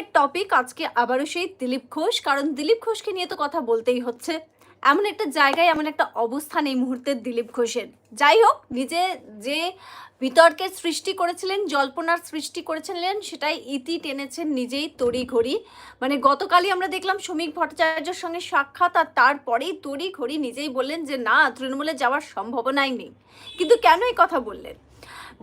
আজকের টপিক আজকে আবারও সেই দিলীপ ঘোষ। কারণ দিলীপ ঘোষকে নিয়ে তো কথা বলতেই হচ্ছে। এমন একটা জায়গায়, এমন একটা অবস্থান এই মুহূর্তে দিলীপ ঘোষের। যাই হোক, নিজে যে বিতর্কের সৃষ্টি করেছিলেন, জল্পনার সৃষ্টি করেছিলেন, সেটাই ইতি টেনেছেন নিজেই তড়ি ঘড়ি মানে গতকালই আমরা দেখলাম শ্রমিক ভট্টাচার্যের সঙ্গে সাক্ষাৎ আর তারপরেই তড়ি ঘড়ি নিজেই বললেন যে, না, তৃণমূলে যাওয়ার সম্ভাবনাই নেই। কিন্তু কেন এই কথা বললেন?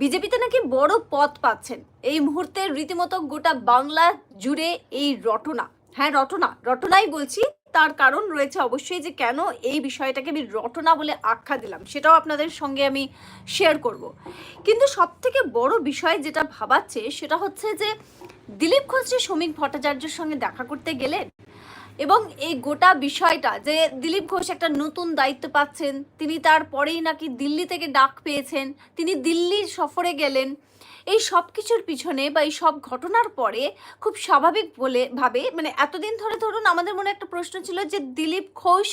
বিজেপিতে নাকি বড় পদ পাচ্ছেন। এই মুহূর্তে রীতিমতো গোটা বাংলা জুড়ে এই রটনা। হ্যাঁ রটনা। রটনাই বলছি, তার কারণ রয়েছে অবশ্যই যে কেন এই বিষয়টাকে আমি রটনা বলে আখ্যা দিলাম, সেটাও আপনাদের সঙ্গে আমি শেয়ার করব। কিন্তু সব থেকে বড় বিষয় যেটা ভাবাচ্ছে, সেটা হচ্ছে যে দিলীপ ঘোষ যে শ্রমিক ভট্টাচার্যের সঙ্গে দেখা করতে গেলেন এবং এই গোটা বিষয়টা যে দিলীপ ঘোষ একটা নতুন দায়িত্ব পাচ্ছেন, তিনি তারপরেই নাকি দিল্লি থেকে ডাক পেয়েছেন, তিনি দিল্লির সফরে গেলেন, এই সব কিছুর পিছনে বা এই সব ঘটনার পরে খুব স্বাভাবিক বলে ভাবে মানে এতদিন ধরে ধরুন আমাদের মনে একটা প্রশ্ন ছিল যে দিলীপ ঘোষ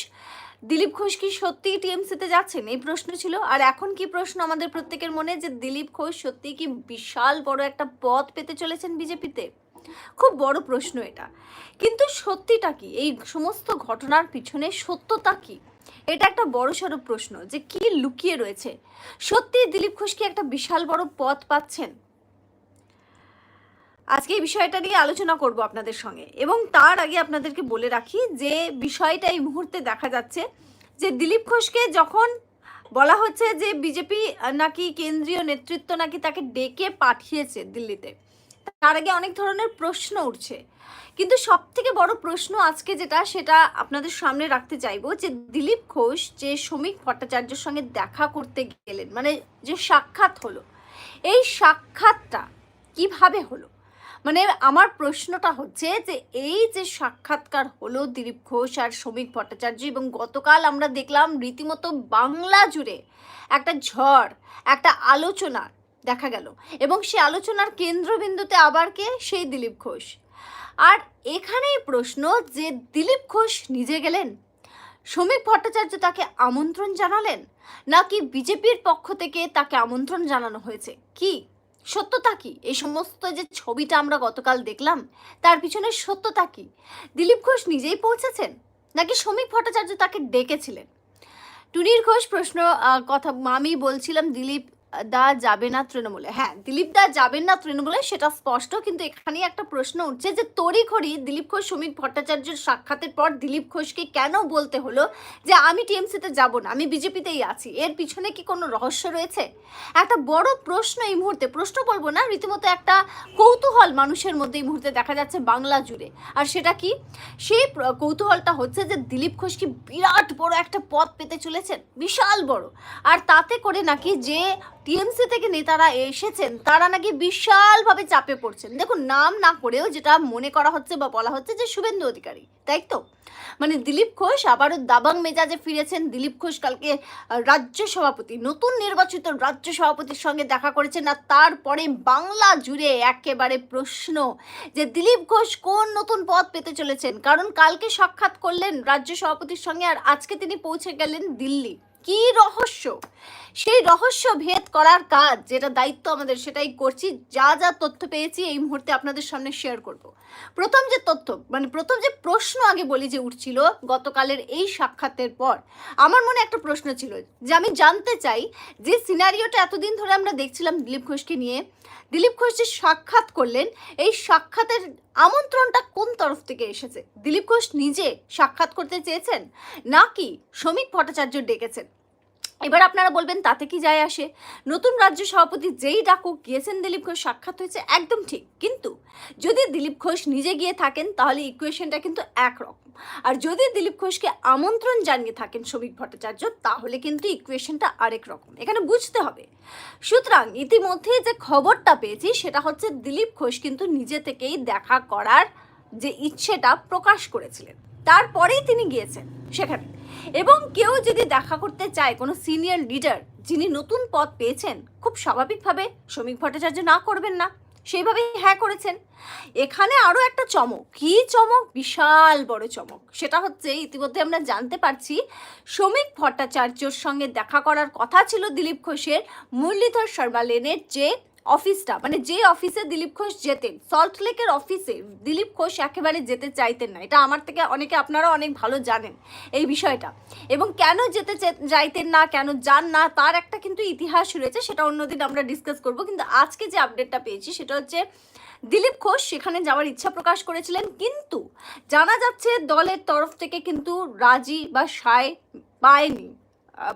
দিলীপ ঘোষ কি সত্যিই টিএমসিতে যাচ্ছেন? এই প্রশ্ন ছিল, আর এখন কি প্রশ্ন আমাদের প্রত্যেকের মনে যে দিলীপ ঘোষ সত্যিই কি বিশাল বড় একটা পদ পেতে চলেছেন বিজেপিতে? খুব বড় প্রশ্ন এটা। কিন্তু সত্যিটা কি? এই সমস্ত ঘটনার পিছনে সত্যতা কি? এটা একটা বড় সড়ো প্রশ্ন যে কি লুকিয়ে রয়েছে? সত্যি দিলীপ ঘোষ কি একটা বিশাল বড় পথ পাচ্ছেন? আজকে এই বিষয়টা নিয়ে আলোচনা করব আপনাদের সঙ্গে এবং তার আগে আপনাদেরকে বলে রাখি যে বিষয়টা এই মুহূর্তে দেখা যাচ্ছে যে দিলীপ ঘোষকে যখন বলা হচ্ছে যে বিজেপি নাকি কেন্দ্রীয় নেতৃত্ব নাকি তাকে ডেকে পাঠিয়েছে দিল্লিতে তার আগে অনেক ধরনের প্রশ্ন উঠছে। কিন্তু সব থেকে বড় প্রশ্ন আজকে যেটা, সেটা আপনাদের সামনে রাখতে চাইব যে দিলীপ ঘোষ যে শ্রমিক ভট্টাচার্যের সঙ্গে দেখা করতে গেলেন মানে যে সাক্ষাৎ হলো, এই সাক্ষাৎটা কীভাবে হলো? মানে আমার প্রশ্নটা হচ্ছে যে এই যে সাক্ষাৎকার হলো দিলীপ ঘোষ আর শ্রমিক ভট্টাচার্য এবং গতকাল আমরা দেখলাম রীতিমতো বাংলা জুড়ে একটা ঝড়, একটা আলোচনা দেখা গেল। এবং সে আলোচনার কেন্দ্রবিন্দুতে আবার কে? সেই দিলীপ ঘোষ। আর এখানেই প্রশ্ন যে দিলীপ ঘোষ নিজে গেলেন? শ্রমিক ভট্টাচার্য তাকে আমন্ত্রণ জানালেন? নাকি বিজেপির পক্ষ থেকে তাকে আমন্ত্রণ জানানো হয়েছে? কি? সত্যতা কি? এই সমস্ত যে ছবিটা আমরা গতকাল দেখলাম, তার পিছনে সত্যতা কি? দিলীপ ঘোষ নিজেই পৌঁছেছেন? নাকি শ্রমিক ভট্টাচার্য তাকে ডেকেছিলেন? টুনির ঘোষ প্রশ্ন কথা আমি বলছিলাম দিলীপ দা যাবে না তৃণমূলে। হ্যাঁ দিলীপ দা যাবেন না তৃণমূলে সেটা স্পষ্ট, কিন্তু এখানে একটা প্রশ্ন উঠছে যে তড়িঘড়ি দিলীপ ঘোষ শ্রমিক ভট্টাচার্যের সাক্ষাতের পর দিলীপ ঘোষকে কেন বলতে হলো যে আমি টিএমসিতে যাব না, আমি বিজেপিতেই আছি? এর পিছনে কি কোনো রহস্য রয়েছে? একটা বড় প্রশ্ন এই মুহূর্তে, প্রশ্ন বলব না, রীতিমতো একটা কৌতূহল মানুষের মধ্যে এই মুহূর্তে দেখা যাচ্ছে বাংলা জুড়ে। আর সেটা কি? সেই কৌতূহলটা হচ্ছে যে দিলীপ ঘোষ কি বিরাট বড় একটা পদ পেতে চলেছেন? বিশাল বড়। আর তাতে করে নাকি যে টিএমসি থেকে নেতারা এসেছেন, তারা নাকি বিশালভাবে চাপে পড়ছেন। দেখুন, নাম না করেও যেটা মনে করা হচ্ছে বা বলা হচ্ছে যে শুভেন্দু অধিকারী, তাই তো? মানে দিলীপ ঘোষ আবারও দাবাং মেজাজে ফিরেছেন। দিলীপ ঘোষ কালকে রাজ্য সভাপতি, নতুন নির্বাচিত রাজ্য সভাপতির সঙ্গে দেখা করেছেন আর তারপরে বাংলা জুড়ে একেবারে প্রশ্ন যে দিলীপ ঘোষ কোন নতুন পদ পেতে চলেছেন? কারণ কালকে সাক্ষাৎ করলেন রাজ্য সভাপতির সঙ্গে আর আজকে তিনি পৌঁছে গেলেন দিল্লি। কি রহস্য? সেই রহস্য ভেদ করার কাজ যেটা দায়িত্ব আমাদের সেটাই করছি, যা যা তথ্য পেয়েছি এই মুহূর্তে আপনাদের সামনে শেয়ার করব। প্রথম যে তথ্য মানে প্রথম যে প্রশ্ন আগে বলি যে উঠছিল গতকালের এই সাক্ষাতের পর, আমার মনে একটা প্রশ্ন ছিল যে আমি জানতে চাই যে সিনারিওটা এতদিন ধরে আমরা দেখছিলাম দিলীপ ঘোষকে নিয়ে, দিলীপ ঘোষ যে সাক্ষাৎ করলেন, এই সাক্ষাতের আমন্ত্রণটা কোন তরফ থেকে এসেছে? দিলীপ ঘোষ নিজে সাক্ষাৎ করতে চেয়েছেন নাকি শ্রমিক ভট্টাচার্য ডেকেছেন? এবার আপনারা বলবেন, তাতে কি যায় আসে? নতুন রাজ্য সভাপতি যেই ডাকুক, গিয়েছেন দিলীপ ঘোষ, সাক্ষাৎ হয়েছে একদম ঠিক। কিন্তু যদি দিলীপ ঘোষ নিজে গিয়ে থাকেন, তাহলে ইকুয়েশনটা কিন্তু একরকম। আর যদি দিলীপ ঘোষকে আমন্ত্রণ জানিয়ে থাকেন শ্রমিক ভট্টাচার্য, তাহলে কিন্তু ইকুয়েশনটা আরেক রকম। এখানে বুঝতে হবে। সুতরাং ইতিমধ্যে যে খবরটা পেয়েছি, সেটা হচ্ছে দিলীপ ঘোষ কিন্তু নিজে থেকেই দেখা করার যে ইচ্ছেটা প্রকাশ করেছিলেন। তারপরেই তিনি গিয়েছেন সেখানে। এবং কেউ যদি দেখা করতে চায় কোনো সিনিয়র লিডার যিনি নতুন পদ পেয়েছেন, খুব স্বাভাবিকভাবে শ্রমিক ভট্টাচার্য না করবেন না। সেইভাবেই হ্যাঁ করেছেন। এখানে আরও একটা চমক। কি চমক? বিশাল বড় চমক। সেটা হচ্ছে ইতিমধ্যে আমরা জানতে পারছি, শ্রমিক ভট্টাচার্যর সঙ্গে দেখা করার কথা ছিল দিলীপ ঘোষের, মুরলীধর শর্মা লেনের যে অফিসটা মানে যে অফিসে দিলীপ ঘোষ যেতেন সল্ট লেকের অফিসে দিলীপ ঘোষ একেবারে যেতে চাইতেন না। এটা আমার থেকে অনেকে আপনারা অনেক ভালো জানেন এই বিষয়টা। এবং কেন যেতে চাইতেন না, কেন যান না, তার একটা কিন্তু ইতিহাস রয়েছে, সেটা অন্যদিন আমরা ডিসকাস করব। কিন্তু আজকে যে আপডেটটা পেয়েছি, সেটা হচ্ছে দিলীপ ঘোষ সেখানে যাওয়ার ইচ্ছা প্রকাশ করেছিলেন, কিন্তু জানা যাচ্ছে দলের তরফ থেকে কিন্তু রাজি বা সায় পায়নি।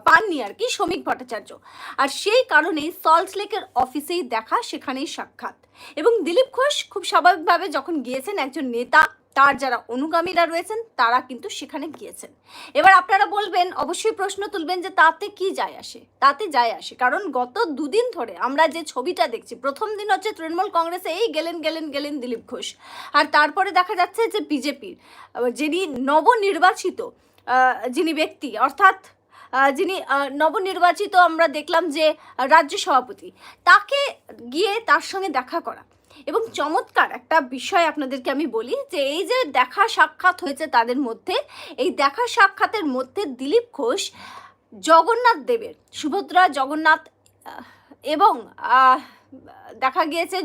পাননি আর কি, শ্রমিক ভট্টাচার্য। আর সেই কারণেই সল্ট লেকের অফিসেই দেখা, সেখানেই সাক্ষাৎ। এবং দিলীপ ঘোষ খুব স্বাভাবিকভাবে যখন গিয়েছেন একজন নেতা, তার যারা অনুগামীরা রয়েছেন, তারা কিন্তু সেখানে গিয়েছেন। এবার আপনারা বলবেন, অবশ্যই প্রশ্ন তুলবেন যে তাতে কি যায় আসে? তাতে যায় আসে কারণ গত দুদিন ধরে আমরা যে ছবিটা দেখছি, প্রথম দিন হচ্ছে তৃণমূল কংগ্রেসে এই গেলেন গেলেন গেলেন দিলীপ ঘোষ। আর তারপরে দেখা যাচ্ছে যে বিজেপির যিনি নবনির্বাচিত যিনি ব্যক্তি, অর্থাৎ যিনি নবনির্বাচিত আমরা দেখলাম যে রাজ্য সভাপতি, তাকে গিয়ে তার সঙ্গে দেখা করা। এবং চমৎকার একটা বিষয় আপনাদেরকে আমি বলি যে, এই যে দেখা সাক্ষাৎ হয়েছে তাদের মধ্যে, এই দেখা সাক্ষাতের মধ্যে দিলীপ ঘোষ, জগন্নাথ দেবের, সুভদ্রা জগন্নাথ এবং দেখা গিয়েছে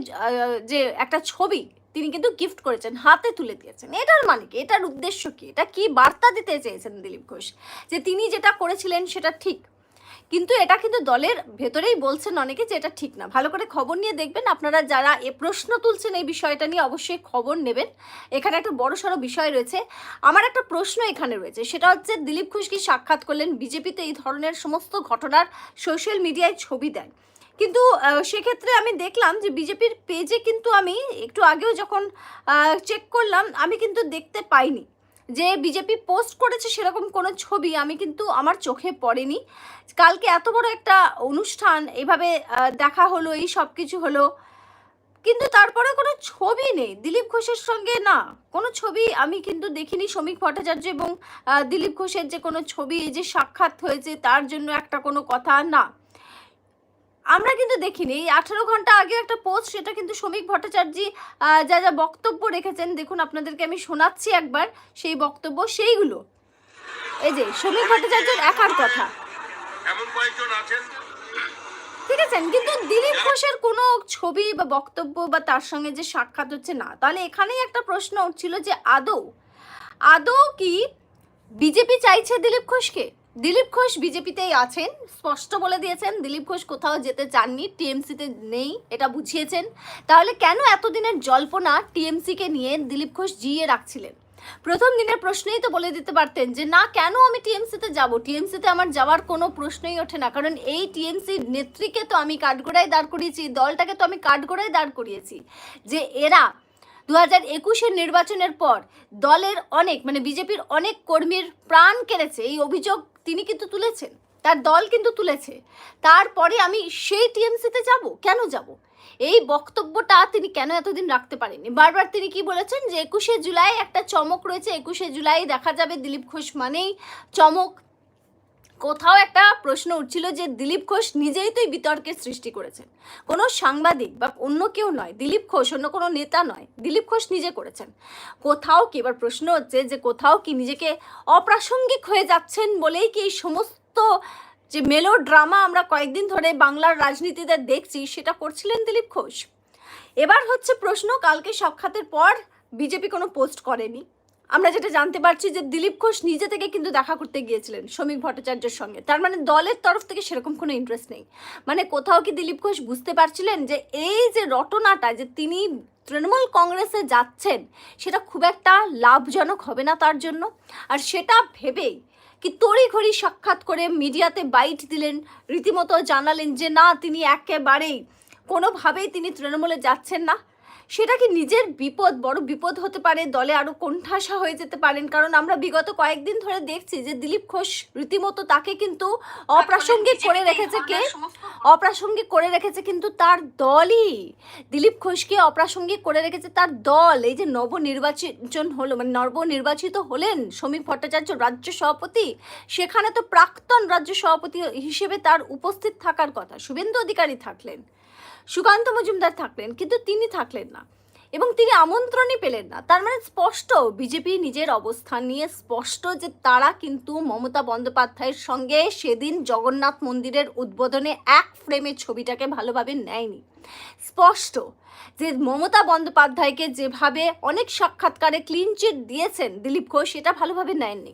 যে একটা ছবি তিনি কিন্তু গিফট করেছেন, হাতে তুলে দিয়েছেন। এটার মানে কি এটার উদ্দেশ্য কি? এটা কি বার্তা দিতে চেয়েছেন দিলীপ ঘোষ? যে তিনি যেটা করেছিলেন সেটা ঠিক। কিন্তু এটা কিন্তু দলের ভেতরেই বলছেন অনেকে যে এটা ঠিক না। ভালো করে খবর নিয়ে দেখবেন। আপনারা যারা এ প্রশ্ন তুলছেন এই বিষয়টা নিয়ে অবশ্যই খবর নেবেন। এখানে একটা বড় সড়ো বিষয় রয়েছে। আমার একটা প্রশ্ন এখানে রয়েছে। সেটা হচ্ছে, দিলীপ ঘোষ কি সাক্ষাৎ করলেন? বিজেপিতে এই ধরনের সমস্ত ঘটনার সোশ্যাল মিডিয়ায় ছবি দেন কিন্তু সেক্ষেত্রে আমি দেখলাম যে বিজেপির পেজে কিন্তু আমি একটু আগেও যখন চেক করলাম, আমি কিন্তু দেখতে পাইনি। যে বিজেপি পোস্ট করেছে সেরকম কোনো ছবি আমি কিন্তু আমার চোখে পড়েনি। কালকে এত বড় একটা অনুষ্ঠান, এভাবে দেখা হলো, এই সব কিছু হলো, কিন্তু তারপরে কোনো ছবি নেই। দিলীপ ঘোষের সঙ্গে না, কোনো ছবি আমি কিন্তু দেখিনি। শ্রমিক ভট্টাচার্য এবং দিলীপ ঘোষের যে কোনো ছবি, এই যে সাক্ষাৎ হয়েছে, তার জন্য একটা কোনো কথা না। আমরা কিন্তু দেখিনি। এই আঠারো ঘণ্টা আগে একটা পোস্ট সেটা কিন্তু শ্রমিক ভট্টাচার্য যা যা বক্তব্য রেখেছেন দেখুন আপনাদেরকে আমি শোনাচ্ছি একবার সেই বক্তব্য সেইগুলো। এই যে শ্রমিক ভট্টাচার্যের একার কথা। এমন কয়েকজন আছেন? ঠিক আছে কিন্তু দিলীপ ঘোষের কোনো ছবি বা বক্তব্য বা তার সঙ্গে যে সাক্ষাৎ হচ্ছে না। তাহলে এখানেই একটা প্রশ্ন উঠছিল যে আদৌ আদৌ কি বিজেপি চাইছে দিলীপ ঘোষকে? দিলীপ ঘোষ বিজেপিতেই আছেন। স্পষ্ট বলে দিয়েছেন, দিলীপ ঘোষ কোথাও যেতে চাননি, টিএমসিতে নেই, এটা বুঝিয়েছেন। তাহলে কেন এতদিনের জল্পনা টিএমসিকে নিয়ে দিলীপ ঘোষ জিয়ে রাখছিলেন? প্রথম দিনের প্রশ্নেই তো বলে দিতে পারতেন যে, না, কেন আমি টিএমসিতে যাব? টিএমসিতে আমার যাওয়ার কোনো প্রশ্নই ওঠে না। কারণ এই টিএমসির নেত্রীকে তো আমি কাঠগোড়ায় দাঁড় করিয়েছি দলটাকে তো আমি কাঠগোড়ায় দাঁড় করিয়েছি। যে এরা দু হাজার একুশের নির্বাচনের পর দলের অনেক মানে বিজেপির অনেক কর্মীর প্রাণ কেড়েছে। এই অভিযোগ তিনি কিন্তু তুলেছেন, তার দল কিন্তু তুলেছে। তারপরে আমি সেই টিএমসিতে যাব, কেন যাব? এই বক্তব্যটা তিনি কেন এতদিন রাখতে পারেননি? বারবার তিনি কি বলেছেন যে, একুশে জুলাই একটা চমক রয়েছে, একুশে জুলাই দেখা যাবে দিলীপ ঘোষ মানেই চমক। কোথাও একটা প্রশ্ন উঠছিল যে দিলীপ ঘোষ নিজেই তো বিতর্কের সৃষ্টি করেছেন। কোনো সাংবাদিক বা অন্য কেউ নয়, দিলীপ ঘোষ, অন্য কোনো নেতা নয়, দিলীপ ঘোষ নিজে করেছেন। কোথাও কি এবার প্রশ্ন হচ্ছে যে কোথাও কি নিজেকে অপ্রাসঙ্গিক হয়ে যাচ্ছেন বলেই কি এই সমস্ত যে মেলো ড্রামা আমরা কয়েকদিন ধরে বাংলার রাজনীতিতে দেখছি, সেটা করছিলেন দিলীপ ঘোষ? এবার হচ্ছে প্রশ্ন, কালকে সাক্ষাতের পর বিজেপি কোনো পোস্ট করেনি। আমরা যেটা জানতে পারছি যে দিলীপ ঘোষ নিজে থেকে কিন্তু দেখা করতে গিয়েছিলেন শ্রমিক ভট্টাচার্যের সঙ্গে। তার মানে দলের তরফ থেকে সেরকম কোনো ইন্টারেস্ট নেই। মানে কোথাও কি দিলীপ ঘোষ বুঝতে পারছিলেন যে এই যে রটনাটা যে তিনি তৃণমূল কংগ্রেসে যাচ্ছেন, সেটা খুব একটা লাভজনক হবে না তার জন্য? আর সেটা ভেবেই কি তড়িঘড়ি সাক্ষাৎ করে মিডিয়াতে বাইট দিলেন, রীতিমতো জানালেন যে না, তিনি একেবারেই কোনোভাবেই তিনি তৃণমূলে যাচ্ছেন না। সেটা কি নিজের বিপদ বড় বিপদ হতে পারে? দলে আরও কোণঠাসা হয়ে যেতে পারেন। কারণ আমরা বিগত কয়েকদিন ধরে দেখছি যে দিলীপ ঘোষ রীতিমতো তাকে কিন্তু অপ্রাসঙ্গিক করে রেখেছে কে? অপ্রাসঙ্গিক করে রেখেছে কিন্তু তার দলই। দিলীপ ঘোষকে অপ্রাসঙ্গিক করে রেখেছে তার দল। এই যে নবনির্বাচন হলো মানে নবনির্বাচিত হলেন শ্রমিক ভট্টাচার্য রাজ্য সভাপতি সেখানে তো প্রাক্তন রাজ্য সভাপতি হিসেবে তার উপস্থিত থাকার কথা। শুভেন্দু অধিকারী থাকলেন। সুকান্ত মজুমদার থাকলেন, কিন্তু তিনি থাকলেন না। এবং তিনি আমন্ত্রণই পেলেন না। তার মানে স্পষ্ট, বিজেপি নিজের অবস্থান নিয়ে স্পষ্ট যে তারা কিন্তু মমতা বন্দ্যোপাধ্যায়ের সঙ্গে সেদিন জগন্নাথ মন্দিরের উদ্বোধনে এক ফ্রেমের ছবিটাকে ভালোভাবে নেয়নি। স্পষ্ট যে মমতা বন্দ্যোপাধ্যায়কে যেভাবে অনেক সাক্ষাৎকারে ক্লিন চিট দিয়েছেন দিলীপ ঘোষ, সেটা ভালোভাবে নেননি।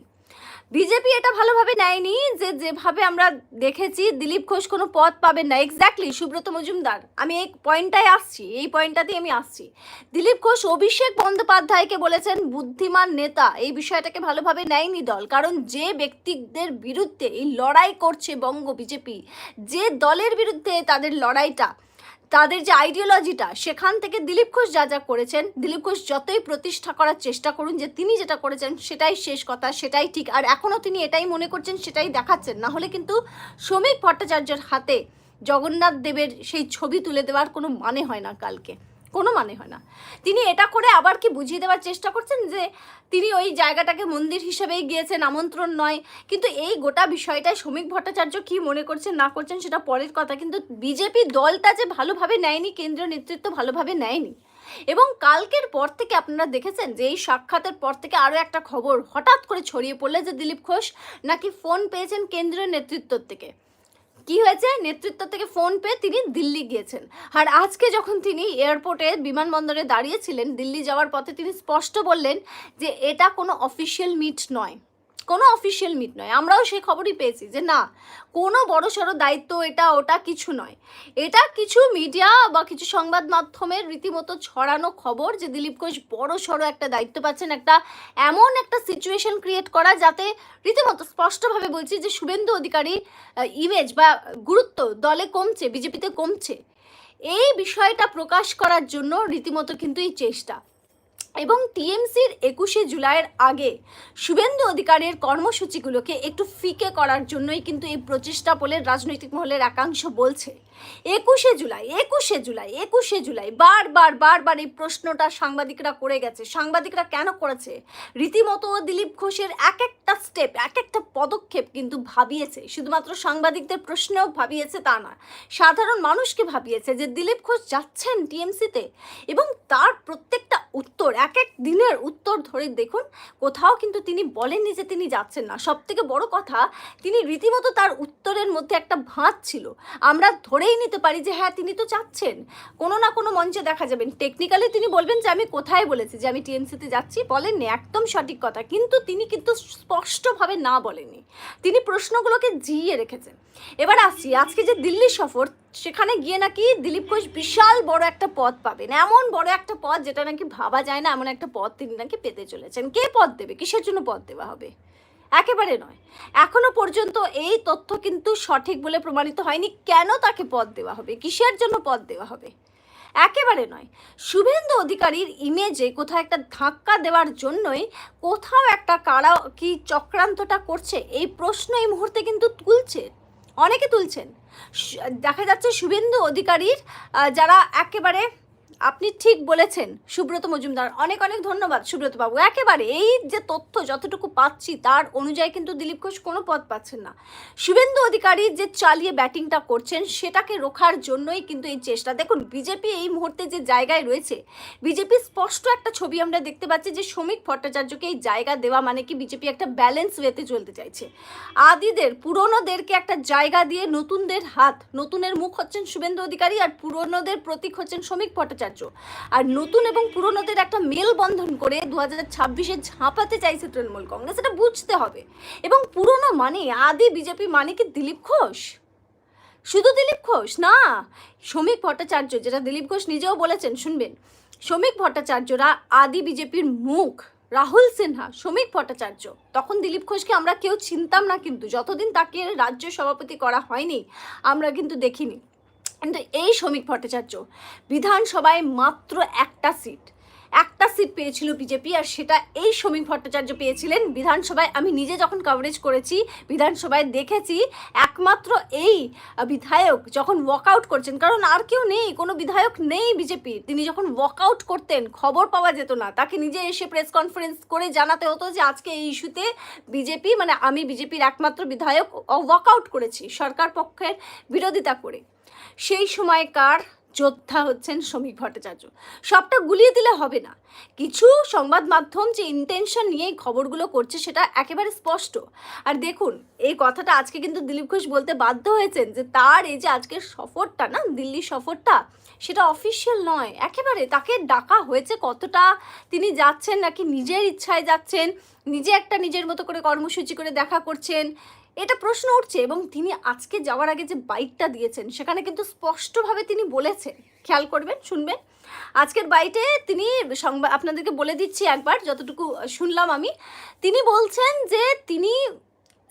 বিজেপি এটা ভালোভাবে নেয়নি যে যেভাবে আমরা দেখেছি, দিলীপ ঘোষ কোনো পদ পাবেন না। এক্স্যাক্টলি সুব্রত মজুমদার। আমি এই পয়েন্টটায় আসছি, এই পয়েন্টটাতেই আমি আসছি। দিলীপ ঘোষ অভিষেক বন্দ্যোপাধ্যায়কে বলেছেন, বুদ্ধিমান নেতা এই বিষয়টাকে ভালোভাবে নেয়নি দল। কারণ যে ব্যক্তিদের বিরুদ্ধে এই লড়াই করছে বঙ্গ বিজেপি, যে দলের বিরুদ্ধে তাদের লড়াইটা তাদের যে আইডিওলজিটা সেখান থেকে দিলীপ ঘোষ যা যা করেছেন, দিলীপ ঘোষ যতই প্রতিষ্ঠা করার চেষ্টা করুন, যে তিনি যেটা করেছেন সেটাই শেষ কথা, সেটাই ঠিক। আর এখনও তিনি এটাই মনে করছেন, সেটাই দেখাচ্ছেন। না হলে কিন্তু শ্রমিক ভট্টাচার্যের হাতে জগন্নাথ দেবের সেই ছবি তুলে দেওয়ার কোনো মানে হয় না কালকে। কোনো মানে হয় না। তিনি এটা করে আবার কি বুঝিয়ে দেওয়ার চেষ্টা করছেন যে তিনি ওই জায়গাটাকে মন্দির হিসেবেই গিয়েছেন, আমন্ত্রণ নয়। কিন্তু এই গোটা বিষয়টায় শ্রমিক ভট্টাচার্য কি মনে করছেন, না করছেন সেটা পরের কথা। কিন্তু বিজেপি দলটা যে ভালোভাবে নেয়নি, কেন্দ্রীয় নেতৃত্ব ভালোভাবে নেয়নি। এবং কালকের পর থেকে আপনারা দেখেছেন যে এই সাক্ষাতের পর থেকে আরও একটা খবর হঠাৎ করে ছড়িয়ে পড়লে যে দিলীপ ঘোষ নাকি ফোন পেয়েছেন কেন্দ্রীয় নেতৃত্বর থেকে। কি হয়েছে? নেতৃত্ব থেকে ফোন পেয়ে তিনি দিল্লি গিয়েছেন। আর আজকে যখন তিনি এয়ারপোর্টে বিমানবন্দরে দাঁড়িয়েছিলেন, দিল্লি যাওয়ার পথে তিনি স্পষ্ট বললেন যে, এটা কোনো অফিসিয়াল মিট নয়। কোনো অফিসিয়াল মিট নয়। আমরাও সেই খবরই পেয়েছি যে না, কোনো বড় সড়ো দায়িত্ব এটা, ওটা কিছু নয়। এটা কিছু মিডিয়া বা কিছু সংবাদ মাধ্যমের রীতিমতো ছড়ানো খবর যে দিলীপ ঘোষ বড় সড়ো একটা দায়িত্ব পাচ্ছেন একটা এমন একটা সিচুয়েশন ক্রিয়েট করা যাতে রীতিমতো স্পষ্টভাবে বলছি যে শুভেন্দু অধিকারী ইমেজ বা গুরুত্ব দলে কমছে, বিজেপিতে কমছে। এই বিষয়টা প্রকাশ করার জন্য রীতিমতো কিন্তু এই চেষ্টা। এবং টিএমসির একুশে জুলাইয়ের আগে শুভেন্দু অধিকারের কর্মসূচিগুলোকে একটু ফিকে করার জন্যই কিন্তু এই প্রচেষ্টা বলে রাজনৈতিক মহলের একাংশ বলছে। একুশে জুলাই একুশে জুলাই একুশে জুলাই বারবার বারবার এই প্রশ্নটা সাংবাদিকরা করে গেছে। সাংবাদিকরা কেন করেছে? রীতিমতো দিলীপ ঘোষের এক একটা স্টেপ এক একটা পদক্ষেপ কিন্তু ভাবিয়েছে। শুধুমাত্র সাংবাদিকদের প্রশ্নেও ভাবিয়েছে তা না, সাধারণ মানুষকে ভাবিয়েছে যে দিলীপ ঘোষ যাচ্ছেন টিএমসিতে এবং তার প্রত্যেকটা উত্তর এক এক দিনের উত্তর ধরে দেখুন, কোথাও কিন্তু তিনি বলেননি যে তিনি যাচ্ছেন না। সব থেকে বড় কথা, তিনি রীতিমতো তার উত্তরের মধ্যে একটা ভাঁজ ছিল। আমরা ধরেই নিতে পারি যে হ্যাঁ তিনি তো চাচ্ছেন কোনো না কোনো মঞ্চে দেখা যাবেন। টেকনিক্যালি তিনি বলবেন যে, আমি কোথায় বলেছি যে, আমি টিএমসিতে যাচ্ছি? বলেননি, একদম সঠিক কথা। কিন্তু তিনি কিন্তু স্পষ্টভাবে না বলেনি তিনি প্রশ্নগুলোকে জিইয়ে রেখেছেন। এবার আসছি, আজকে যে দিল্লি সফর, সেখানে গিয়ে নাকি দিলীপ ঘোষ বিশাল বড় একটা পদ পাবেন। এমন বড় একটা পদ যেটা নাকি ভাবা যায় না, এমন একটা পদ তিনি নাকি পেতে চলেছেন। কে পদ দেবে? কিসের জন্য পদ দেওয়া হবে? একেবারে নয়। এখনও পর্যন্ত এই তথ্য কিন্তু সঠিক বলে প্রমাণিত হয়নি। কেন তাকে পদ দেওয়া হবে? কিসের জন্য পদ দেওয়া হবে? একেবারে নয়। শুভেন্দু অধিকারীর ইমেজে কোথাও একটা ধাক্কা দেওয়ার জন্যই কোথাও একটা কারা কি চক্রান্তটা করছে, এই প্রশ্ন এই মুহূর্তে কিন্তু তুলছে। অনেকে তুলছেন। দেখা যাচ্ছে শুভেন্দু অধিকারীর যারা একেবারে আপনি ঠিক বলেছেন, সুব্রত মজুমদার। অনেক অনেক ধন্যবাদ সুব্রত বাবু। একেবারে এই যে তথ্য যতটুকু পাচ্ছি, তার অনুযায়ী কিন্তু দিলীপ ঘোষ কোনো পদ পাচ্ছেন না। শুভেন্দু অধিকারী যে চালিয়ে ব্যাটিংটা করছেন, সেটাকে রোখার জন্যই কিন্তু এই চেষ্টা। দেখুন, বিজেপি এই মুহূর্তে যে জায়গায় রয়েছে, বিজেপি স্পষ্ট একটা ছবি আমরা দেখতে পাচ্ছি যে শ্রমিক ভট্টাচার্যকে এই জায়গা দেওয়া মানে কি বিজেপি একটা ব্যালেন্স ওয়েতে চলতে চাইছে। আদিদের, পুরনোদেরকে একটা জায়গা দিয়ে নতুনদের হাত, নতুনের মুখ হচ্ছেন শুভেন্দু অধিকারী আর পুরনোদের প্রতীক হচ্ছেন শ্রমিক ভট্টাচার্য। আর নতুন এবং পুরনোদের একটা মেলবন্ধন করে দু হাজার ছাব্বিশে ঝাঁপাতে চাইছে তৃণমূল কংগ্রেস, এটা বুঝতে হবে। এবং পুরনো মানে আদি বিজেপি মানে কি দিলীপ ঘোষ? শুধু দিলীপ ঘোষ না শ্রমিক ভট্টাচার্য, যেটা দিলীপ ঘোষ নিজেও বলেছেন, শুনবেন শ্রমিক ভট্টাচার্যরা আদি বিজেপির মুখ, রাহুল সিনহা শ্রমিক ভট্টাচার্য, তখন দিলীপ ঘোষকে আমরা কেউ চিনতাম না কিন্তু, যতদিন তাকে রাজ্য সভাপতি করা হয়নি, আমরা কিন্তু দেখিনি। কিন্তু এই শ্রমিক ভট্টাচার্য বিধানসভায় মাত্র একটা সিট একটা সিট পেয়েছিল বিজেপি আর সেটা এই শ্রমিক ভট্টাচার্য পেয়েছিলেন বিধানসভায়। আমি নিজে যখন কভারেজ করেছি, বিধানসভায় দেখেছি, একমাত্র এই বিধায়ক যখন ওয়াকআউট করছেন, কারণ আর কেউ নেই, কোনো বিধায়ক নেই বিজেপির। তিনি যখন ওয়াকআউট করতেন, খবর পাওয়া যেত না। তাকে নিজে এসে প্রেস কনফারেন্স করে জানাতে হতো যে, আজকে এই ইস্যুতে বিজেপি মানে আমি বিজেপির একমাত্র বিধায়ক ওয়াকআউট করেছি। সরকার পক্ষের বিরোধিতা করে। সেই সময়কার যোদ্ধা হচ্ছেন শ্রমিক ভট্টাচার্য। সবটা গুলিয়ে দিলে হবে না। কিছু সংবাদ মাধ্যম যে ইন্টেনশন নিয়ে খবরগুলো করছে সেটা একেবারে স্পষ্ট। আর দেখুন, এই কথাটা আজকে কিন্তু দিলীপ ঘোষ বলতে বাধ্য হয়েছেন যে তার এই যে আজকের সফরটা না দিল্লি সফরটা, সেটা অফিসিয়াল নয়। একেবারে তাকে ডাকা হয়েছে কতটা, তিনি যাচ্ছেন নাকি নিজের ইচ্ছায় যাচ্ছেন, নিজে একটা নিজের মতো করে কর্মসূচি করে দেখা করছেন এটা প্রশ্ন উঠছে এবং তিনি আজকে যাওয়ার আগে যে বাইকটা দিয়েছেন, সেখানে কিন্তু স্পষ্টভাবে তিনি বলেছেন। খেয়াল করবেন, শুনবেন। আজকের বাইটে তিনি সংবাদ আপনাদেরকে বলে দিচ্ছি একবার, যতটুকু শুনলাম আমি, তিনি বলছেন যে তিনি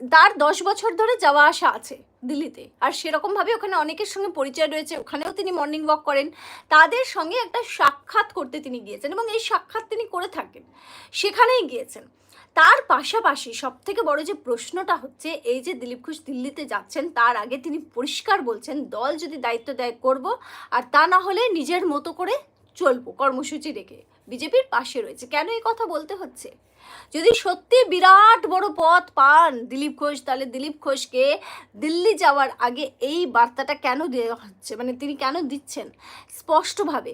তার দশ বছর ধরে যাওয়া আসা আছে দিল্লিতে। আর সেরকমভাবে ওখানে অনেকের সঙ্গে পরিচয় রয়েছে, ওখানেও তিনি মর্নিং ওয়াক করেন। তাদের সঙ্গে একটা সাক্ষাৎ করতে তিনি গিয়েছেন এবং এই সাক্ষাৎ তিনি করে থাকেন। সেখানেই গিয়েছেন। তার পাশাপাশি সব থেকে বড় যে প্রশ্নটা হচ্ছে, এই যে দিলীপ ঘোষ দিল্লিতে যাচ্ছেন, তার আগে তিনি পরিষ্কার বলছেন, দল যদি দায়িত্ব দেয় করব, আর তা না হলে নিজের মতো করে চলবো কর্মসূচি রেখে। বিজেপির পাশে রয়েছে। কেন এই কথা বলতে হচ্ছে? যদি সত্যি বিরাট বড় পথ পান দিলীপ ঘোষ, তাহলে দিলীপ ঘোষকে দিল্লি যাওয়ার আগে এই বার্তাটা কেন দেওয়া হচ্ছে? মানে তিনি কেন দিচ্ছেন? স্পষ্টভাবে,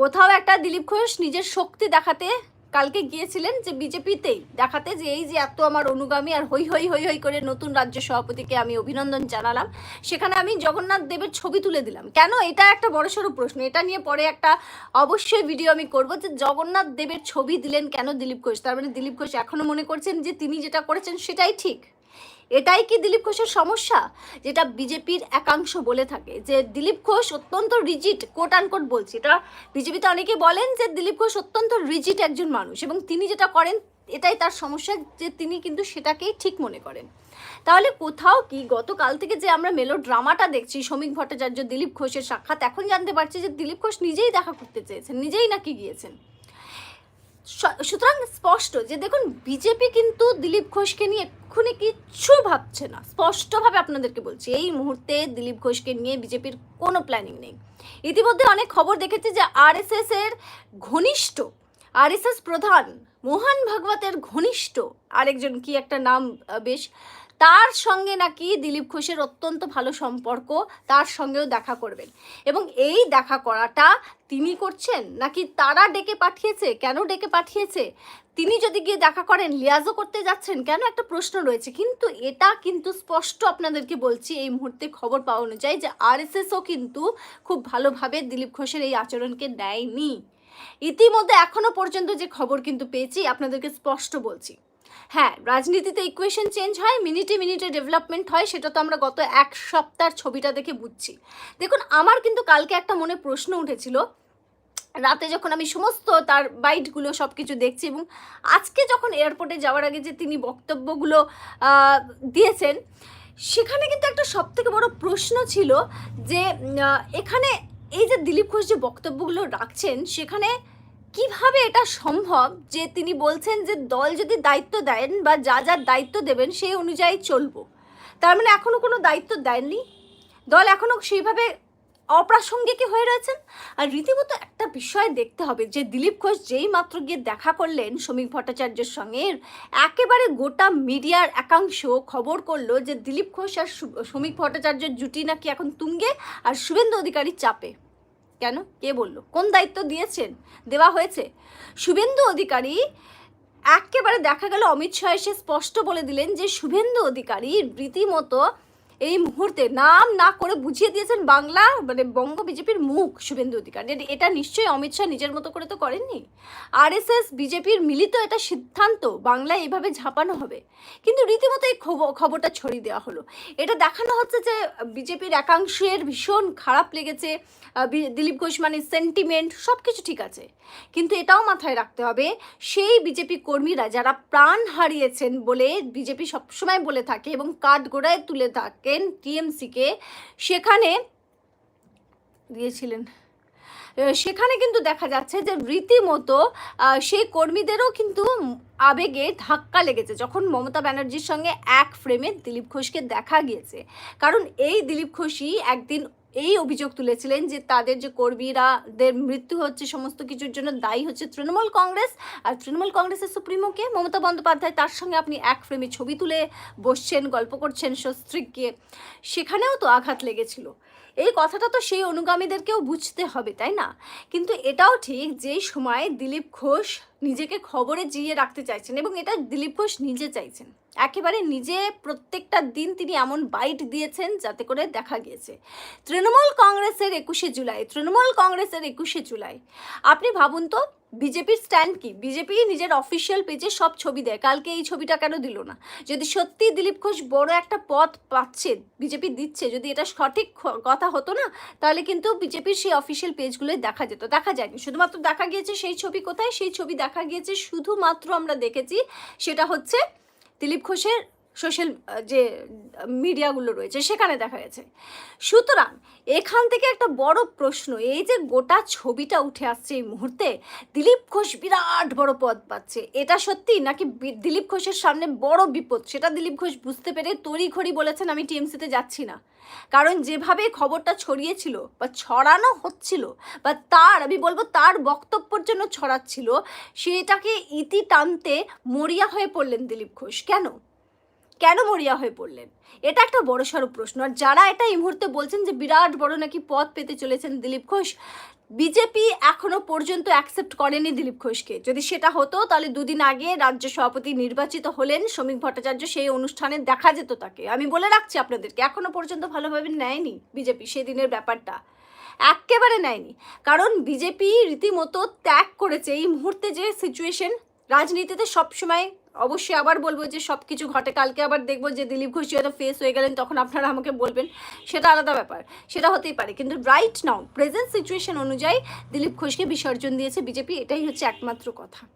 কোথাও একটা দিলীপ ঘোষ নিজের শক্তি দেখাতে কালকে গিয়েছিলেন যে বিজেপিতেই দেখাতে যে এই যে এত আমার অনুগামী আর হই হই হই হই করে নতুন রাজ্য সভাপতিকে আমি অভিনন্দন জানালাম। সেখানে আমি জগন্নাথ দেবের ছবি তুলে দিলাম। কেন? এটা একটা বড়সড় প্রশ্ন। এটা নিয়ে পরে একটা অবশ্যই ভিডিও আমি করব যে জগন্নাথ দেবের ছবি দিলেন কেন দিলীপ ঘোষ? তার মানে দিলীপ ঘোষ এখনও মনে করছেন যে তিনি যেটা করেছেন সেটাই ঠিক? এটাই কি দিলীপ ঘোষের সমস্যা? যেটা বিজেপির একাংশ বলে থাকে যে দিলীপ ঘোষ অত্যন্ত রিজিট কোট আনকোট বলছি। এটা বিজেপিতে অনেকে বলেন যে দিলীপ ঘোষ অত্যন্ত রিজিট একজন মানুষ এবং তিনি যেটা করেন, এটাই তার সমস্যা যে তিনি কিন্তু সেটাকেই ঠিক মনে করেন। তাহলে কোথাও কি গতকাল থেকে যে আমরা মেলো ড্রামাটা দেখছি, শ্রমিক ভট্টাচার্য, দিলীপ ঘোষের সাক্ষাৎ, এখন জানতে পারছি যে দিলীপ ঘোষ নিজেই দেখা করতে চেয়েছেন, নিজেই নাকি গিয়েছেন। সুতরাং স্পষ্ট যে দেখুন বিজেপি কিন্তু দিলীপ ঘোষকে নিয়ে এক্ষুনি কিচ্ছু ভাবছে না। স্পষ্টভাবে আপনাদেরকে বলছি, এই মুহূর্তে দিলীপ ঘোষকে নিয়ে বিজেপির কোনো প্ল্যানিং নেই। ইতিমধ্যে অনেক খবর দেখেছি যে আরএসএস এর ঘনিষ্ঠ আরএসএস প্রধান মোহন ভাগবতের ঘনিষ্ঠ, আরেকজন কি একটা নাম বেশ তার সঙ্গে নাকি দিলীপ ঘোষের অত্যন্ত ভালো সম্পর্ক তার সঙ্গেও দেখা করবেন। এবং এই দেখা করাটা তিনি করছেন নাকি তারা ডেকে পাঠিয়েছে? কেন ডেকে পাঠিয়েছে? তিনি যদি গিয়ে দেখা করেন, লিয়াজও করতে যাচ্ছেন, কেন? একটা প্রশ্ন রয়েছে। কিন্তু এটা কিন্তু স্পষ্ট আপনাদেরকে বলছি এই মুহূর্তে খবর পাওয়া অনুযায়ী যে আরএসএসও কিন্তু খুব ভালোভাবে দিলীপ ঘোষের এই আচরণকে নেয়নি ইতিমধ্যে এখনও পর্যন্ত যে খবর কিন্তু পেয়েছি, আপনাদেরকে স্পষ্ট বলছি। হ্যাঁ রাজনীতিতে ইকুয়েশন চেঞ্জ হয় মিনিটে মিনিটে ডেভেলপমেন্ট হয়, সেটা তো আমরা গত এক সপ্তাহের ছবিটা দেখে বুঝছি। দেখুন, আমার কিন্তু কালকে একটা মনে প্রশ্ন উঠেছিল। রাতে যখন আমি সমস্ত তার বাইটগুলো সব কিছু দেখছি এবং আজকে যখন এয়ারপোর্টে যাওয়ার আগে যে তিনি বক্তব্যগুলো দিয়েছেন, সেখানে কিন্তু একটা সব থেকে বড় প্রশ্ন ছিল যে এখানে এই যে দিলীপ ঘোষ যে বক্তব্যগুলো রাখছেন, সেখানে কীভাবে এটা সম্ভব যে তিনি বলছেন যে দল যদি দায়িত্ব দেন বা যা যা দায়িত্ব দেবেন সেই অনুযায়ী চলবো? তার মানে এখনও কোনো দায়িত্ব দেননি? দল এখনও সেইভাবে অপ্রাসঙ্গিক হয়ে রয়েছেন? আর রীতিমতো একটা বিষয় দেখতে হবে যে দিলীপ ঘোষ যেই মাত্র গিয়ে দেখা করলেন শ্রমিক ভট্টাচার্যের সঙ্গে একেবারে গোটা মিডিয়ার একাংশ খবর করল যে দিলীপ ঘোষ আর সু- শ্রমিক ভট্টাচার্যের জুটি নাকি এখন তুঙ্গে আর শুভেন্দু অধিকারী চাপে। কেন? কে বলল? কোন দায়িত্ব দিয়েছেন? দেওয়া হয়েছে। শুভেন্দু অধিকারী একেবারে দেখা গেল অমিত শাহ এসে স্পষ্ট বলে দিলেন যে শুভেন্দু অধিকারী রীতিমতো এই মুহূর্তে নাম না করে বুঝিয়ে দিয়েছেন বাংলা মানে বঙ্গ বিজেপির মুখ শুভেন্দু অধিকার। এটা- নিশ্চয়ই অমিত শাহ নিজের মতো করে তো করেননি? আরএসএস, বিজেপির মিলিত এটা সিদ্ধান্ত বাংলায় এইভাবে ঝাঁপানো হবে। কিন্তু রীতিমতো এই খবর- খবরটা ছড়িয়ে দেওয়া হলো। এটা দেখানো হচ্ছে যে বিজেপির একাংশের ভীষণ খারাপ লেগেছে দিলীপ ঘোষ মানে সেন্টিমেন্ট সব কিছু ঠিক আছে। কিন্তু এটাও মাথায় রাখতে হবে, সেই বিজেপি কর্মীরা যারা প্রাণ হারিয়েছেন বলে বিজেপি সবসময় বলে থাকে এবং কাঠ গোড়ায় তুলে থাকেন টিএমসিকে। সেখানে দিয়েছিলেন। সেখানে কিন্তু দেখা যাচ্ছে যে রীতিমতো সেই কর্মীদেরও কিন্তু আবেগে ধাক্কা লেগেছে যখন মমতা ব্যানার্জির সঙ্গে এক ফ্রেমে দিলীপ ঘোষকে দেখা গিয়েছে। কারণ এই দিলীপ ঘোষই একদিন এই অভিযোগ তুলেছিলেন যে তাদের যে কর্মীরাদের মৃত্যু হচ্ছে, সমস্ত কিছুর জন্য দায়ী হচ্ছে তৃণমূল কংগ্রেস। আর তৃণমূল কংগ্রেসের সুপ্রিমোকে মমতা বন্দ্যোপাধ্যায় তার সঙ্গে আপনি এক ফ্রেমে ছবি তুলে বসছেন, গল্প করছেন সস্ত্রীককে। সেখানেও তো আঘাত লেগেছিল। এই কথাটা তো সেই অনুগামীদেরকেও বুঝতে হবে, তাই না? কিন্তু এটাও ঠিক যে সময় দিলীপ ঘোষ নিজেকে খবরে জিয়ে রাখতে চাইছেন এবং এটা দিলীপ ঘোষ নিজে চাইছেন। একেবারে নিজে প্রত্যেকটা দিন তিনি এমন বাইট দিয়েছেন যাতে করে দেখা গিয়েছে। তৃণমূল কংগ্রেসের একুশে জুলাই, তৃণমূল কংগ্রেসের একুশে জুলাই। আপনি ভাবুন তো বিজেপির স্ট্যান্ড কি? বিজেপি নিজের অফিসিয়াল পেজে সব ছবি দেয়। কালকে এই ছবিটা কেন দিল না? যদি সত্যি দিলীপ ঘোষ বড় একটা পথ পাচ্ছে, বিজেপি দিচ্ছে, যদি এটা সঠিক কথা হতো না, তাহলে কিন্তু বিজেপির সেই অফিসিয়াল পেজগুলোই দেখা যেত। দেখা যায়নি। শুধুমাত্র দেখা গিয়েছে সেই ছবি কোথায়? সেই ছবি দেখা গিয়েছে শুধুমাত্র আমরা দেখেছি, সেটা হচ্ছে দিলীপ ঘোষের সোশ্যাল যে, মিডিয়াগুলো রয়েছে, সেখানে দেখা গেছে। সুতরাং এখান থেকে একটা বড় প্রশ্ন, এই যে গোটা ছবিটা উঠে আসছে এই মুহূর্তে, দিলীপ ঘোষ বিরাট বড় পদ পাচ্ছে। এটা সত্যি নাকি দিলীপ ঘোষের সামনে বড় বিপদ? সেটা দিলীপ ঘোষ বুঝতে পেরে তড়িঘড়ি বলেছেন, আমি টিএমসিতে যাচ্ছি না। কারণ যেভাবে খবরটা ছড়িয়েছিল বা ছড়ানো হচ্ছিল বা তার, আমি বলব তার বক্তব্যের জন্য ছড়াচ্ছিল, সেটাকে ইতি টানতে মরিয়া হয়ে পড়লেন দিলীপ ঘোষ। কেন? কেন মরিয়া হয়ে পড়লেন? এটা একটা বড়সড় প্রশ্ন। আর যারা এটা এই মুহূর্তে বলছেন যে বিরাট বড় নাকি পদ পেতে চলেছেন দিলীপ ঘোষ, বিজেপি এখনও পর্যন্ত অ্যাকসেপ্ট করেনি দিলীপ ঘোষকে। যদি সেটা হতো, তাহলে দুদিন আগে রাজ্য সভাপতি নির্বাচিত হলেন শ্রমিক ভট্টাচার্য, সেই অনুষ্ঠানে দেখা যেত তাকে। আমি বলে রাখছি আপনাদেরকে, এখনও পর্যন্ত ভালোভাবে নেয়নি বিজেপি সেদিনের ব্যাপারটা। একেবারে নেয়নি। কারণ বিজেপি রীতিমতো ত্যাগ করেছে এই মুহূর্তে যে সিচুয়েশন রাজনীতিতে সবসময় অবশ্যই আবার বলব যে সব কিছু ঘটে। কালকে আবার দেখব যে দিলীপ ঘোষ হয়তো ফেস হয়ে গেলেন, তখন আপনারা আমাকে বলবেন। সেটা আলাদা ব্যাপার। সেটা হতেই পারে। কিন্তু রাইট নাও প্রেজেন্ট সিচুয়েশন অনুযায়ী দিলীপ ঘোষকে বিসর্জন দিয়েছে বিজেপি। এটাই হচ্ছে একমাত্র কথা।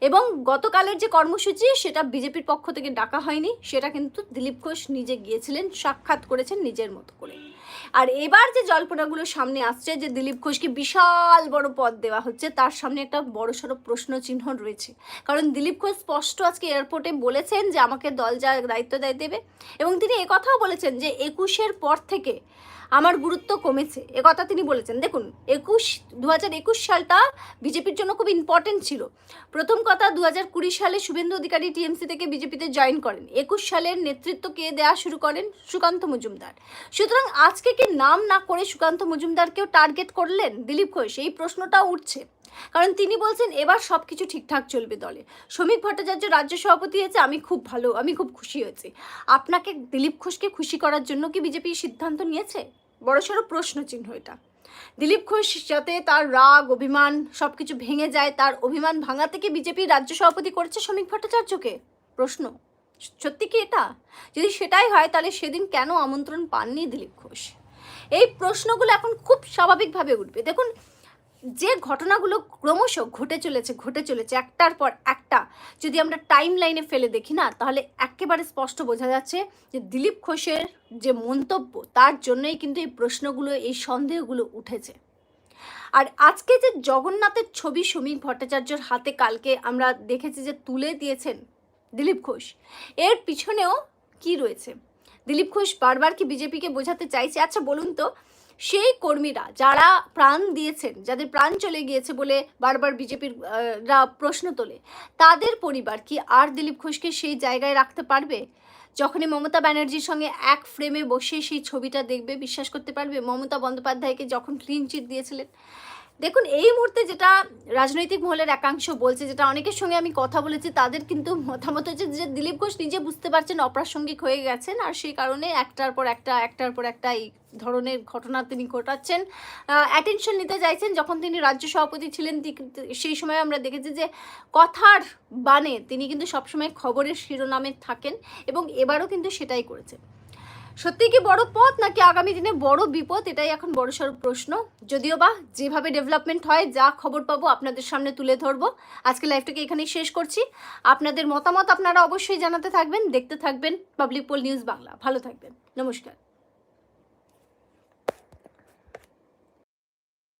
এবং গতকালের যে কর্মসূচি, সেটা বিজেপির পক্ষ থেকে ডাকা হয়নি। সেটা কিন্তু দিলীপ ঘোষ নিজে গিয়েছিলেন, সাক্ষাৎ করেছেন নিজের মতো করে। আর এবার যে জল্পনাগুলো সামনে আসছে, যে দিলীপ ঘোষকে বিশাল বড় পদ দেওয়া হচ্ছে, তার সামনে একটা বড় সড়ো প্রশ্ন চিহ্ন রয়েছে। কারণ দিলীপ ঘোষ স্পষ্ট আজকে এয়ারপোর্টে বলেছেন যে, আমাকে দল যা দায়িত্ব দেয় দেবে। এবং তিনি একথাও বলেছেন যে, একুশের পর থেকে আমার গুরুত্ব কমেছে। এ কথা তিনি বলেছেন। দেখুন, একুশ দু হাজার একুশ সালটা বিজেপির জন্য খুব ইম্পর্টেন্ট ছিল। প্রথম কথা দু হাজার কুড়ি সালে শুভেন্দু অধিকারী টিএমসি থেকে বিজেপিতে জয়েন করেন। একুশ সালের নেতৃত্ব কে দেওয়া শুরু করেন? সুকান্ত মজুমদার। সুতরাং আজকে কি নাম না করে সুকান্ত মজুমদারকেও টার্গেট করলেন দিলীপ ঘোষ? এই প্রশ্নটা উঠছে। কারণ তিনি বলছেন, এবার সব কিছু ঠিকঠাক চলবে দলে। শ্রমিক ভট্টাচার্য রাজ্য সভাপতি হয়েছে, আমি খুব ভালো, আমি খুব খুশি হয়েছি। আপনাকে দিলীপ ঘোষকে খুশি করার জন্য কি বিজেপি সিদ্ধান্ত নিয়েছে? বড়সড় প্রশ্ন চিহ্ন এটা। দিলীপ ঘোষ যাতে তার রাগ, অভিমান সব কিছু ভেঙে যায়, তার অভিমান ভাঙা থেকে বিজেপি রাজ্য সভাপতি করেছে শ্রমিক ভট্টাচার্যকে? প্রশ্ন। সত্যি কি এটা? যদি সেটাই হয়, তাহলে সেদিন কেন আমন্ত্রণ পাননি দিলীপ ঘোষ? এই প্রশ্নগুলো এখন খুব স্বাভাবিকভাবে উঠবে। দেখুন যে ঘটনাগুলো ক্রমশ ঘটে চলেছে ঘটে চলেছে, একটার পর একটা, যদি আমরা টাইম লাইনে ফেলে দেখি না, তাহলে একেবারে স্পষ্ট বোঝা যাচ্ছে যে দিলীপ ঘোষের যে মন্তব্য, তার জন্যই কিন্তু এই প্রশ্নগুলো, এই সন্দেহগুলো উঠেছে। আর আজকে যে জগন্নাথের ছবি সমীক ভট্টাচার্যর হাতে কালকে আমরা দেখেছি যে তুলে দিয়েছেন দিলীপ ঘোষ, এর পিছনেও কি রয়েছে? দিলীপ ঘোষ বারবার কি বিজেপিকে বোঝাতে চাইছে? আচ্ছা বলুন তো সেই কর্মীরা যারা প্রাণ দিয়েছেন, যাদের প্রাণ চলে গিয়েছে বলে বারবার বিজেপির রা প্রশ্ন তোলে, তাদের পরিবার কি আর দিলীপ ঘোষকে সেই জায়গায় রাখতে পারবে? যখনই মমতা ব্যানার্জির সঙ্গে এক ফ্রেমে বসে সেই ছবিটা দেখবে, বিশ্বাস করতে পারবে? মমতা বন্দ্যোপাধ্যায়কে যখন ক্লিন চিট দিয়েছিলেন দেখুন, এই মুহূর্তে যেটা রাজনৈতিক মহলের একাংশ বলছে, যেটা অনেকের সঙ্গে আমি কথা বলেছি, তাদের কিন্তু মতামত হচ্ছে যে দিলীপ ঘোষ নিজে বুঝতে পারছেন, অপ্রাসঙ্গিক হয়ে গেছেন আর সেই কারণে একটার পর একটা, একটার পর একটা এই ধরনের ঘটনা তিনি ঘটাচ্ছেন। অ্যাটেনশন নিতে চাইছেন, যখন তিনি রাজ্য সভাপতি ছিলেন সেই সময় আমরা দেখেছি যে কথার বানে তিনি কিন্তু সবসময় খবরের শিরোনামে থাকেন এবং এবারও কিন্তু সেটাই করেছেন। সত্যি কি বড় পথ, নাকি আগামী দিনে বড় বিপদ? এটাই এখন বড় সড় প্রশ্ন। যদিও বা যেভাবে ডেভেলপমেন্ট হয়, যা খবর পাবো আপনাদের সামনে তুলে ধরবো। আজকে লাইভটাকে এখানেই শেষ করছি। আপনাদের মতামত আপনারা অবশ্যই জানাতে থাকবেন, দেখতে থাকবেন পাবলিক পোল নিউজ বাংলা ভালো থাকবেন। নমস্কার।